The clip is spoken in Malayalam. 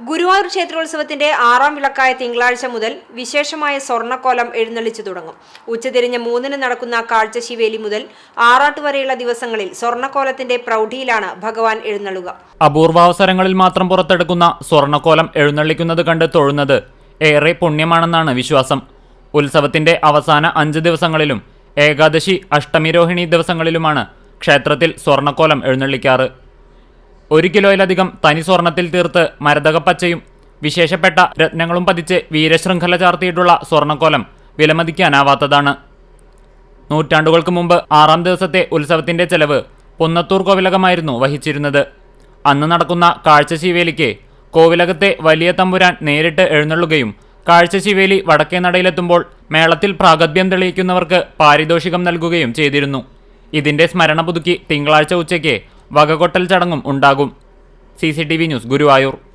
ഗുരുവായൂർ ക്ഷേത്രോത്സവത്തിന്റെ ആറാം വിളക്കായ തിങ്കളാഴ്ച മുതൽ വിശേഷമായ സ്വർണക്കോലം എഴുന്നള്ളിച്ചു തുടങ്ങും. ഉച്ചതിരിഞ്ഞ് മൂന്നിന് നടക്കുന്ന കാഴ്ചശിവേലി മുതൽ ആറാട്ട് വരെയുള്ള ദിവസങ്ങളിൽ സ്വർണക്കോലത്തിന്റെ പ്രൗഢിയിലാണ് ഭഗവാൻ എഴുന്നള്ളുക. അപൂർവാവസരങ്ങളിൽ മാത്രം പുറത്തെടുക്കുന്ന സ്വർണക്കോലം എഴുന്നള്ളിക്കുന്നത് കണ്ട് തൊഴുന്നത് ഏറെ പുണ്യമാണെന്നാണ് വിശ്വാസം. ഉത്സവത്തിന്റെ അവസാന അഞ്ച് ദിവസങ്ങളിലും ഏകാദശി അഷ്ടമിരോഹിണി ദിവസങ്ങളിലുമാണ് ക്ഷേത്രത്തിൽ സ്വർണക്കോലം എഴുന്നള്ളിക്കാറ്. ഒരു കിലോയിലധികം തനി സ്വർണത്തിൽ തീർത്ത് മരതകപ്പച്ചയും വിശേഷപ്പെട്ട രത്നങ്ങളും പതിച്ച് വീരശൃംഖല ചാർത്തിയിട്ടുള്ള സ്വർണക്കോലം വിലമതിക്കാനാവാത്തതാണ്. നൂറ്റാണ്ടുകൾക്ക് മുമ്പ് ആറാം ദിവസത്തെ ഉത്സവത്തിന്റെ ചെലവ് പുന്നത്തൂർ കോവിലകമായിരുന്നു വഹിച്ചിരുന്നത്. അന്ന് നടക്കുന്ന കാഴ്ചശിവേലിക്ക് കോവിലകത്തെ വലിയ തമ്പുരാൻ നേരിട്ട് എഴുന്നള്ളുകയും കാഴ്ചശിവേലി വടക്കേ നടയിലെത്തുമ്പോൾ മേളത്തിൽ പ്രാഗത്ഭ്യം തെളിയിക്കുന്നവർക്ക് പാരിതോഷികം നൽകുകയും ചെയ്തിരുന്നു. ഇതിന്റെ സ്മരണ പുതുക്കി തിങ്കളാഴ്ച ഉച്ചയ്ക്ക് വകകൊട്ടൽ ചടങ്ങും ഉണ്ടാകും. C news Guruvayur.